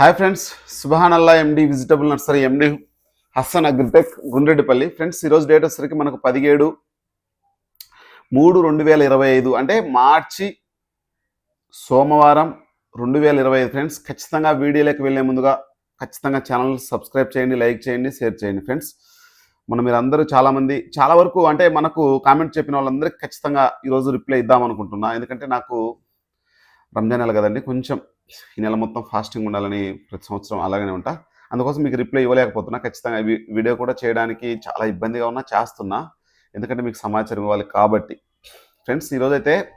Hi friends సుబహానల్లా MD vegetable nursery MD Hassan agritech Gundreddipalli. Friends ఈరోజు date వచ్చేసరికి మనకు పదిహేడు మూడు రెండు వేల ఇరవై ఐదు అంటే మార్చి సోమవారం రెండు వేల ఇరవై ఐదు. ఫ్రెండ్స్ ఖచ్చితంగా వీడియోలోకి వెళ్ళే ముందుగా ఖచ్చితంగా ఛానల్ సబ్స్క్రైబ్ చేయండి లైక్ చేయండి షేర్ చేయండి. ఫ్రెండ్స్ మనం మీరు అందరూ చాలామంది చాలా వరకు అంటే మనకు కామెంట్ చెప్పిన వాళ్ళందరికీ ఖచ్చితంగా ఈరోజు రిప్లై ఇద్దాం అనుకుంటున్నా. ఎందుకంటే నాకు రంజాన్ నెల కదండి కొంచెం ఈ నెల మొత్తం ఫాస్టింగ్ ఉండాలని ప్రతి సంవత్సరం అలాగనే ఉంటా. అందుకోసం మీకు రిప్లై ఇవ్వలేకపోతున్నా. ఖచ్చితంగా వీ- వీడియో కూడా చేయడానికి చాలా ఇబ్బందిగా ఉన్నా చేస్తున్నా. ఎందుకంటే మీకు సమాచారం ఇవ్వాలి కాబట్టి. ఫ్రెండ్స్ ఈరోజైతే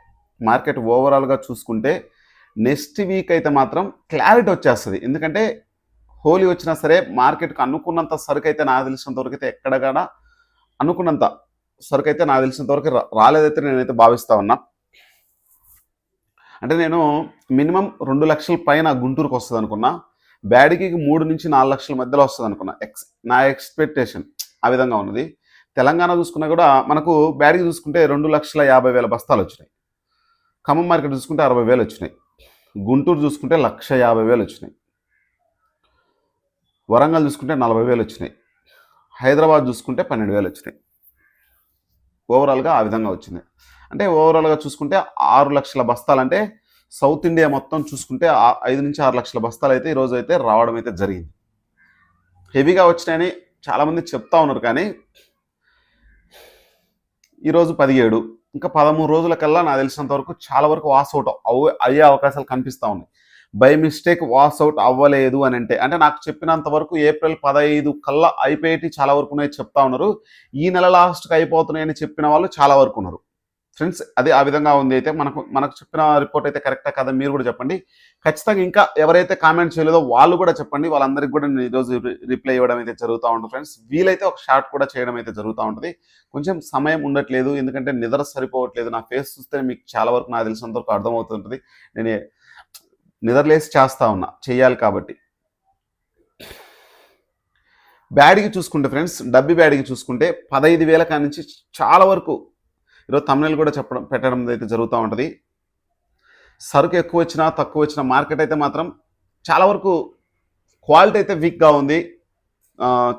మార్కెట్ ఓవరాల్గా చూసుకుంటే నెక్స్ట్ వీక్ అయితే మాత్రం క్లారిటీ వచ్చేస్తుంది. ఎందుకంటే హోలీ వచ్చినా సరే మార్కెట్కి అనుకున్నంత సరుకు అయితే నాకు తెలిసినంత వరకు అయితే ఎక్కడ అనుకున్నంత సరుకు అయితే నాకు తెలిసినంత వరకు రాలేదైతే నేనైతే భావిస్తా ఉన్నా. అంటే నేను మినిమం రెండు లక్షల పైన గుంటూరుకు వస్తుంది అనుకున్నా బ్యాడికి మూడు నుంచి నాలుగు లక్షల మధ్యలో వస్తుంది అనుకున్నా. ఎక్స్ నా ఎక్స్పెక్టేషన్ ఆ విధంగా ఉన్నది. తెలంగాణ చూసుకున్నా కూడా మనకు బ్యాడికి చూసుకుంటే రెండు లక్షల యాభై వేల బస్తాలు వచ్చినాయి. ఖమ్మం మార్కెట్ చూసుకుంటే అరవై వేలు వచ్చినాయి. గుంటూరు చూసుకుంటే లక్ష యాభై వేలు వచ్చినాయి. వరంగల్ చూసుకుంటే నలభై వేలు వచ్చినాయి. హైదరాబాద్ చూసుకుంటే పన్నెండు వేలు వచ్చినాయి. ఓవరాల్గా ఆ విధంగా వచ్చింది. అంటే ఓవరాల్గా చూసుకుంటే ఆరు లక్షల బస్తాలు అంటే సౌత్ ఇండియా మొత్తం చూసుకుంటే ఆ- ఐదు నుంచి ఆరు లక్షల బస్తాలు అయితే ఈరోజు అయితే రావడం అయితే జరిగింది. హెవీగా వచ్చినాయని చాలామంది చెప్తా ఉన్నారు కానీ ఈరోజు పదిహేడు ఇంకా పదమూడు రోజుల కల్లా నాకు తెలిసినంత వరకు చాలా వరకు వాస్ అవుట్ అవ్వ అయ్యే అవకాశాలు కనిపిస్తూ ఉన్నాయి. బై మిస్టేక్ వాస్ అవుట్ అవ్వలేదు అని అంటే అంటే నాకు చెప్పినంత వరకు ఏప్రిల్ పదహైదు కల్లా అయిపోయేటి చాలా వరకు ఉన్నాయి చెప్తా ఉన్నారు. ఈ నెల లాస్ట్కి అయిపోతున్నాయని చెప్పిన వాళ్ళు చాలా వరకు ఉన్నారు. ఫ్రెండ్స్ అది ఆ విధంగా ఉంది అయితే మనకు మనకు చెప్పిన రిపోర్ట్ అయితే కరెక్టా కదా మీరు కూడా చెప్పండి. ఖచ్చితంగా ఇంకా ఎవరైతే కామెంట్ చేయలేదో వాళ్ళు కూడా చెప్పండి. వాళ్ళందరికీ కూడా నేను ఈరోజు రి- రిప్లై ఇవ్వడం అయితే జరుగుతూ ఉంటుంది ఫ్రెండ్స్ వీలైతే ఒక షార్ట్ కూడా చేయడం అయితే జరుగుతూ ఉంటుంది. కొంచెం సమయం ఉండట్లేదు. ఎందుకంటే నిద్ర సరిపోవట్లేదు. నా ఫేస్ చూస్తే మీకు చాలా వరకు నాకు తెలిసినంత వరకు అర్థమవుతుంటుంది. నేను నిద్రలేసి చేస్తా ఉన్నా చేయాలి కాబట్టి. బ్యాడ్కి చూసుకుంటే ఫ్రెండ్స్ డబ్బి బ్యాడ్కి చూసుకుంటే పదహైదు వేల కాడి నుంచి చాలా వరకు ఈరోజు తమిళ కూడా చెప్పడం పెట్టడం అయితే జరుగుతూ ఉంటుంది. సరుకు ఎక్కువ వచ్చినా తక్కువ వచ్చినా మార్కెట్ అయితే మాత్రం చాలా వరకు క్వాలిటీ అయితే వీక్గా ఉంది.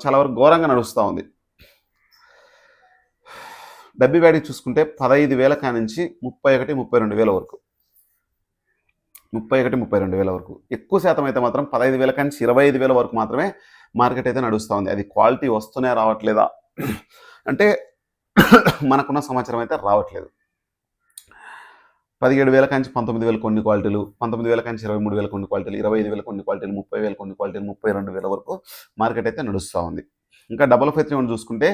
చాలా వరకు ఘోరంగా నడుస్తూ ఉంది. డబ్బి వ్యాడీ చూసుకుంటే పదహైదు వేల కాడి నుంచి ముప్పై ఒకటి ముప్పై రెండు వేల వరకు. ముప్పై ఒకటి ముప్పై రెండు వేల వరకు. ఎక్కువ శాతం అయితే మాత్రం పదహైదు వేల నుంచి ఇరవై ఐదు వేల వరకు మాత్రమే మార్కెట్ అయితే నడుస్తూ ఉంది. అది క్వాలిటీ వస్తూనే రావట్లేదా? అంటే మనకున్న సమాచారం అయితే రావట్లేదు. పదిహేడు వేల కంచి పంతొమ్మిది వేల కొన్ని క్వాలిటీలు పంతొమ్మిది వేల కంచి ఇరవై మూడు వేల కొన్ని క్వాలిటీలు ఇరవై ఐదు వేల కొన్ని క్వాలిటీలు ముప్పై వేల కొన్ని క్వాలిటీలు ముప్పై రెండు వేల వరకు మార్కెట్ అయితే నడుస్తూ ఉంది. ఇంకా డబల్ ఫైవ్ త్రీ వన్ చూసుకుంటే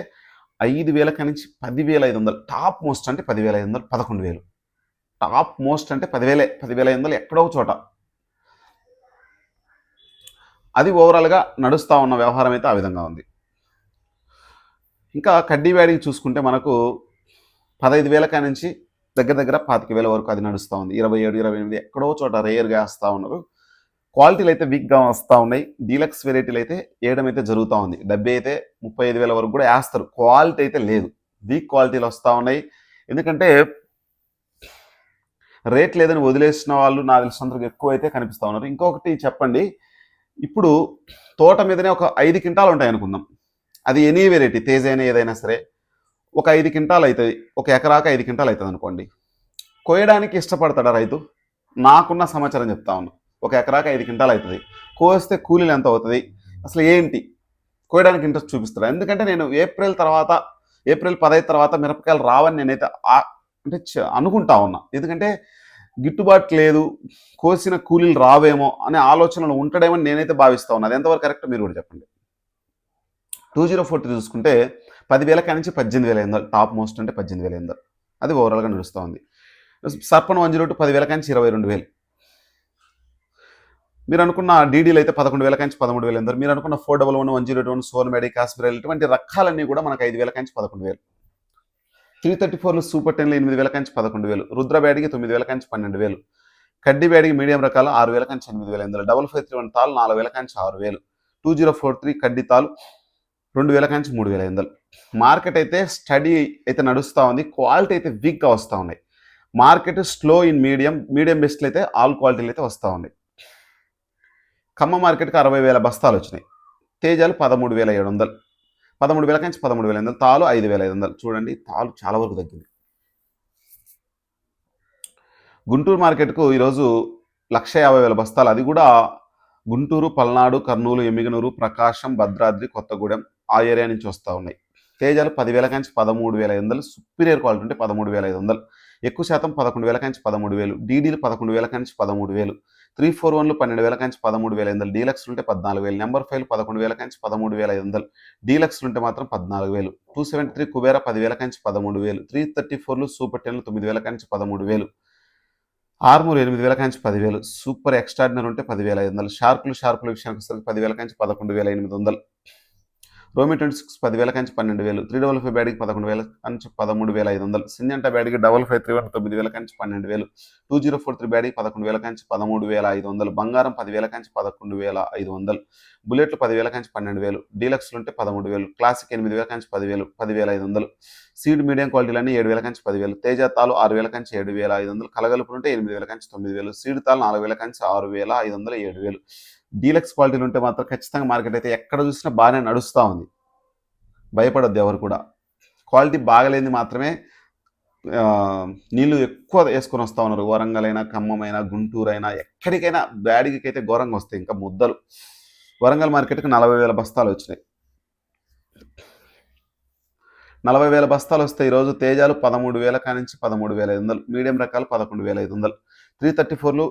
ఐదు వేల కానించి పదివేల ఐదు వందలు టాప్ మోస్ట్ అంటే పదివేల ఐదు వందలు పదకొండు వేలు. టాప్ మోస్ట్ అంటే పదివేలే పదివేల ఐదు వందలు ఎక్కడో చోట. అది ఓవరాల్గా నడుస్తూ ఉన్న వ్యవహారం అయితే ఆ విధంగా ఉంది. ఇంకా కడ్డీ వ్యాడికి చూసుకుంటే మనకు పదహైదు వేల కాడి నుంచి దగ్గర దగ్గర పాతిక వేల వరకు అది నడుస్తూ ఉంది. ఇరవై ఏడు ఇరవై ఎనిమిది ఎక్కడో చోట రేయర్గా వేస్తూ ఉన్నారు. క్వాలిటీలు అయితే వీక్గా వస్తూ ఉన్నాయి. డీలక్స్ వెరైటీలు అయితే వేయడం అయితే జరుగుతూ ఉంది. డెబ్బై అయితే ముప్పై ఐదు వేల వరకు కూడా వేస్తారు. క్వాలిటీ అయితే లేదు. వీక్ క్వాలిటీలు వస్తూ ఉన్నాయి. ఎందుకంటే రేట్ లేదని వదిలేసిన వాళ్ళు నా తెలిసినంతకు ఎక్కువ అయితే కనిపిస్తూ ఉన్నారు. ఇంకొకటి చెప్పండి. ఇప్పుడు తోట మీదనే ఒక ఐదు కింటాలు ఉంటాయి అనుకుందాం. అది ఎనీ వెరైటీ తేజ అయినా ఏదైనా సరే ఒక ఐదు క్వింటాలు అవుతుంది ఒక ఎకరాకు ఐదు క్వింటాలు అవుతుంది అనుకోండి. కోయడానికి ఇష్టపడతాడా రైతు? నాకున్న సమాచారం చెప్తా ఉన్నా. ఒక ఎకరాకు ఐదు క్వింటాలు అవుతుంది కోస్తే కూలీలు ఎంత అవుతుంది? అసలు ఏంటి? కోయడానికి ఇంట్రెస్ట్ చూపిస్తాడు? ఎందుకంటే నేను ఏప్రిల్ తర్వాత ఏప్రిల్ పదహైదు తర్వాత మిరపకాయలు రావని నేనైతే అంటే చ- అనుకుంటా ఉన్నా. ఎందుకంటే గిట్టుబాటు లేదు కోసిన కూలీలు రావేమో అనే ఆలోచనలు ఉంటాడేమో నేనైతే భావిస్తా ఉన్నా. అది ఎంతవరకు కరెక్ట్ మీరు కూడా చెప్పండి. టూ జీరో ఫోర్ చూసుకుంటే పదివేల కాడి నుంచి పద్దెనిమిది వేల ఎనిమిది టాప్ మోస్ట్ అంటే పద్దెనిమిది వేల ఎనిమిది అది ఓవరాల్గా నడుస్తూ ఉంది. సర్పన్ వన్ జీరో టూ పదివేల కాడి నుంచి ఇరవై రెండు వేలు. మీరు అనుకున్న డీడీలు అయితే పదకొండు వేల కాంచి పదమూడు వేలు ఎందరు మీరు అనుకున్న four double one one zero one సోన్ మెడీ కాశ్మీర్ ఇటువంటి రకాలన్నీ కూడా మనకు ఐదు వేల కాంచి పదకొండు వేలు. త్రీ థర్టీ ఫోర్లు సూపర్ టెన్లు ఎనిమిది వేల కాంచి పదకొండు వేలు. రుద్ర బ్యాడ్కి తొమ్మిది వేల కాంచి పన్నెండు వేలు. కడ్డీ బ్యాడ్కి మీడియం రకాలు ఆరు వేల కాంచి ఎనిమిది వేల ఎనిమిది డబల్ ఫైవ్ త్రీ వన్ తాలు నాలుగు వేల కాంచి ఆరు వేలు. టూ జీరో ఫోర్ త్రీ కడ్డీ తాలు రెండు వేల కాంచి మూడు వేల ఐదు మార్కెట్ అయితే స్టడీ అయితే నడుస్తూ ఉంది. క్వాలిటీ అయితే వీక్గా వస్తూ ఉన్నాయి market slow in medium medium బెస్ట్లు అయితే ఆల్ క్వాలిటీలు అయితే వస్తూ ఉన్నాయి ఖమ్మ మార్కెట్కి అరవై వేల బస్తాలు వచ్చినాయి. తేజాలు పదమూడు వేల ఏడు వందలు. పదమూడు వేల నుంచి పదమూడు వేల ఐదు వందలు. తాలు ఐదు వేల ఐదు వందలు. చూడండి తాలు చాలా వరకు తగ్గింది. గుంటూరు మార్కెట్కు ఈరోజు లక్ష యాభై వేల బస్తాలు. అది కూడా గుంటూరు పల్నాడు కర్నూలు ఎమ్మిగనూరు ప్రకాశం భద్రాద్రి కొత్తగూడెం ఆ ఏరియా నుంచి వస్తూ ఉన్నాయి. తేజాలు పదివేల కంచి పదమూడు వేల ఐదు వందలు సుపీరియర్ క్వాలిటీ ఉంటే పదమూడు వేల ఐదు వందలు. ఎక్కువ శాతం పదకొండు వేల కంచి పదమూడు వేలు. డీడీలు పదకొండు వేల కంచి పదమూడు వేలు. త్రీ ఫోర్ వన్లు పన్నెండు వేల కంచి పదమూడు వేల ఐదు వందలు. డీలక్స్లు ఉంటే పద్నాలుగు వేలు. నెంబర్ ఫైవ్ పదకొండు వేల కంచి పదమూడు వేల ఐదు వందలు. డీలక్స్లు ఉంటే మాత్రం పద్నాలుగు వేలు. టూ సెవెంటీ త్రీ కుబేరా పదివేల కంచి పదమూడు వేలు. త్రీ థర్టీ ఫోర్లు సూపర్ టెన్లు తొమ్మిది వేల కంచి పదమూడు వేలు. ఆర్మూర్ ఎనిమిది వేల కంచి పదివేలు. సూపర్ ఎక్స్ట్రాడినర్ ఉంటే పదివేల ఐదు వందలు. షార్కులు షార్పుల విషయానికి వస్తే పదివేల కంచి పదకొండు వేల ఎనిమిది వందలు. రోమి ట్వంటీ సిక్స్ పదివేల కంచి పన్నెండు వేలు త్రీ డబల్ ఫైవ్ బ్యాడ్కి పదకొండు వేల కంచి పదమూడు వేల ఐదు వందలు సింజంటా బ్యాడ్కి డబల్ ఫైవ్ త్రీ వన్ తొమ్మిది వేల కంచి పన్నెండు వేలు టూ జీరో ఫోర్ త్రీ బ్యాడ్కి పదకొండు వేల కంచి పదమూడు వేల ఐదు వందలు బంగారం పదివేల కంచి పదకొండు వేల ఐదు వందలు బుల్లెట్లు పదివేల కంచి పన్నెండు వేలు డీలక్స్లు ఉంటే పదమూడు వేలు క్లాసిక్ ఎనిమిది వేల కంచి పదివేలు పదివేల ఐదు వందలు సీడ్ మీడియం క్వాలిటీలన్నీ ఏడు వేల కంచి పదివేలు తేజ తాలు ఆరు వేల కంచి ఏడు వేల ఐదు వందలు కలగలుపులు ఉంటే ఎనిమిది వేల కంచి తొమ్మిది వేలు సీడ్ తాలు నాలుగు వేల కంచి ఆరు వేల ఐదు వందలు ఏడు వేలు. డీలక్స్ క్వాలిటీలు ఉంటే మాత్రం ఖచ్చితంగా మార్కెట్ అయితే ఎక్కడ చూసినా బాగానే నడుస్తూ ఉంది. భయపడొద్దు ఎవరు కూడా. క్వాలిటీ బాగలేని మాత్రమే నీళ్ళు నీళ్ళు ఎక్కువ వేసుకొని వస్తూ ఉన్నారు. వరంగల్ అయినా ఖమ్మం అయినా గుంటూరు అయినా ఎక్కడికైనా బ్యాడికి అయితే ఘోరంగా వస్తాయి. ఇంకా ముద్దలు. వరంగల్ మార్కెట్కి నలభై వేల బస్తాలు వచ్చినాయి. నలభై వేల బస్తాలు వస్తాయి ఈరోజు తేజాలు పదమూడు వేల కానించి పదమూడు వేల ఐదు వందలు. మీడియం రకాలు పదకొండు వేల ఐదు వందలు. త్రీ థర్టీ ఫోర్లు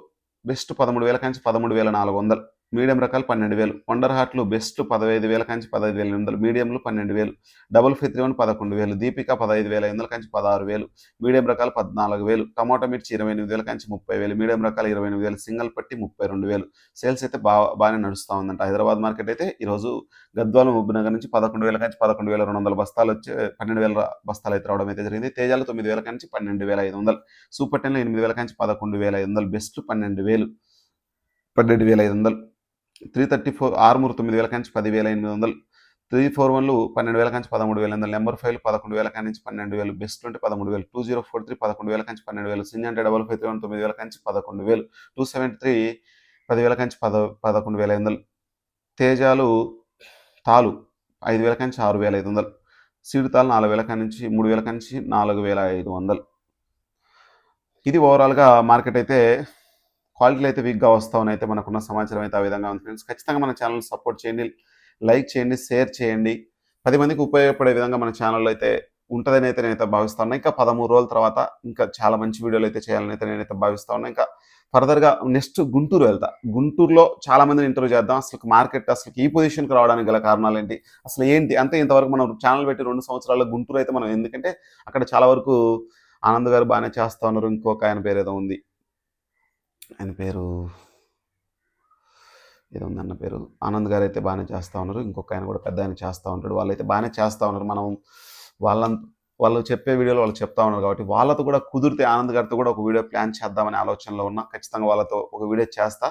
బెస్ట్ పదమూడు వేల కానించి పదమూడు వేల నాలుగు వందలు. మీడియం రకాలు పన్నెండు వేలు. వండర్ హార్ట్లు బెస్ట్ పదహైదు వేల కాంచి పదహైదు వేల ఎనిమిది వందలు మీడియంలు పన్నెండు వేలు. డబుల్ ఫైవ్ త్రీ వన్ పదకొండు వేలు. దీపిక పదహైదు వేల ఐదు వందల కాంచి పదహారు వేలు. మీడియం రకాలు పద్నాలుగు వేలు. టమాటో మిర్చి ఇరవై ఎనిమిది వేల కాంచి ముప్పై వేలు. మీడియం రకాలు ఇరవై ఎనిమిది వేలు. సింగిల్ పట్టి ముప్పై రెండు వేలు. సేల్స్ అయితే బాగా బాగానే నడుస్తూ ఉందంట. హైదరాబాద్ మార్కెట్ అయితే ఈరోజు గద్వాల ముబ్బునగర్ నుంచి పదకొండు వేల కాంచి పదకొండు వేల రెండు వందల బస్తాలు వచ్చి పన్నెండు వేల బస్తాలు అయితే రావడం అయితే జరిగింది. తేజాలు తొమ్మిది వేల కాంచి పన్నెండు వేల ఐదు వందలు. సూపర్ టెన్లో ఎనిమిది వేల కాంచి పదకొండు వేల ఐదు వందలు. బెస్ట్ పన్నెండు వేలు. పన్నెండు వేల ఐదు వందలు. త్రీ థర్టీ ఫోర్ ఆరుమూరు తొమ్మిది వేల కాంచి పదివేల ఎనిమిది వందలు. త్రీ ఫోర్ వన్లు పన్నెండు వేల కాంచి పదమూడు వేల వందలు. నెంబర్ ఫైవ్ పదకొండు వేల కాంచి పన్నెండు వేలు. బెస్ట్ ట్వంటీ పదమూడు వేలు. టూ జీరో ఫోర్ త్రీ పదకొండు వేల కాంచి పన్నెండు వేలు. Syngenta double five three one తొమ్మిది వేల కాంచి పదకొండు వేలు. టూ సెవెంటీ త్రీ పదివేల కాంచి పద పదకొండు వేల ఐదు వందలు. తేజాలు తాలు ఐదు వేల కాంచి ఆరు వేల ఐదు వందలు. సీడు తాలు నాలుగు వేల కాంచి మూడు వేల కాంచి నాలుగు వేల ఐదు వందలు. ఇది ఓవరాల్గా మార్కెట్ అయితే క్వాలిటీలు అయితే వీక్గా వస్తామని అయితే మనకున్న సమాచారం అయితే ఆ విధంగా ఉంది. ఫ్రెండ్స్ ఖచ్చితంగా మన ఛానల్ సపోర్ట్ చేయండి. లైక్ చేయండి షేర్ చేయండి. పది మందికి ఉపయోగపడే విధంగా మన ఛానల్ అయితే ఉంటుందని అయితే నేనైతే భావిస్తా ఉన్నా. ఇంకా పదమూడు రోజుల తర్వాత ఇంకా చాలా మంచి వీడియోలు అయితే చేయాలని అయితే నేనైతే భావిస్తా ఉన్నా. ఇంకా ఫర్దర్గా నెక్స్ట్ గుంటూరు వెళ్తా. గుంటూరులో చాలా మందిని ఇంటర్వ్యూ చేద్దాం. అసలు మార్కెట్ అసలు ఈ పొజిషన్కి రావడానికి గల కారణాలు ఏంటి? అసలు ఏంటి? అంతే ఇంతవరకు మనం ఛానల్ పెట్టి రెండు సంవత్సరాల్లో గుంటూరు అయితే మనం ఎందుకంటే అక్కడ చాలా వరకు ఆనంద్ గారు బాగానే చేస్తా ఉన్నారు. ఇంకొక ఆయన పేరు ఏదో ఉంది. ఆయన పేరు ఏదో ఉంది అన్న పేరు. ఆనంద్ గారు అయితే బాగానే చేస్తూ ఉన్నారు. ఇంకొక ఆయన కూడా పెద్ద ఆయన చేస్తూ ఉంటాడు. వాళ్ళైతే బాగానే చేస్తూ ఉన్నారు. మనం వాళ్ళ వాళ్ళు చెప్పే వీడియోలో వాళ్ళు చెప్తా ఉన్నారు కాబట్టి వాళ్ళతో కూడా కుదిరితే ఆనంద్ గారితో కూడా ఒక వీడియో ప్లాన్ చేద్దామనే ఆలోచనలో ఉన్నా ఖచ్చితంగా వాళ్ళతో ఒక వీడియో చేస్తా.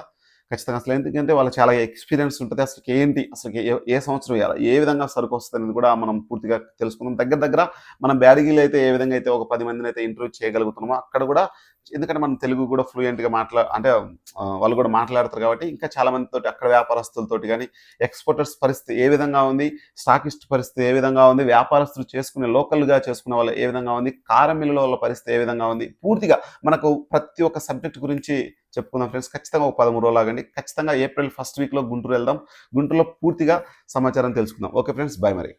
ఖచ్చితంగా అసలు ఎందుకంటే వాళ్ళు చాలా ఎక్స్పీరియన్స్ ఉంటుంది. అసలు ఏంటి? అసలు ఏ ఏ సంవత్సరం వేయాలి ఏ విధంగా సరుకు వస్తుంది అనేది కూడా మనం పూర్తిగా తెలుసుకుందాం. దగ్గర దగ్గర మనం బ్యాడగిలు అయితే ఏ విధంగా అయితే ఒక పది మందిని అయితే ఇంటర్వ్యూ చేయగలుగుతున్నామో అక్కడ కూడా ఎందుకంటే మనం తెలుగు కూడా ఫ్లూయెంట్గా మాట్లా అంటే వాళ్ళు కూడా మాట్లాడతారు కాబట్టి ఇంకా చాలా మందితో అక్కడ వ్యాపారస్తులతోటి కానీ ఎక్స్పోర్టర్స్ పరిస్థితి ఏ విధంగా ఉంది? స్టాకిస్ట్ పరిస్థితి ఏ విధంగా ఉంది? వ్యాపారస్తులు చేసుకునే లోకల్గా చేసుకునే వాళ్ళు ఏ విధంగా ఉంది? కారం మిల్లుల వాళ్ళ పరిస్థితి ఏ విధంగా ఉంది? పూర్తిగా మనకు ప్రతి ఒక్క సబ్జెక్ట్ గురించి చెప్పుకుందాం ఫ్రెండ్స్. ఖచ్చితంగా ఒక పదమూడు రోజులు ఆగండి. ఖచ్చితంగా ఏప్రిల్ ఫస్ట్ వీక్లో గుంటూరు వెళ్దాం. గుంటూరులో పూర్తిగా సమాచారం తెలుసుకుందాం. ఓకే ఫ్రెండ్స్ బాయ్ మరి.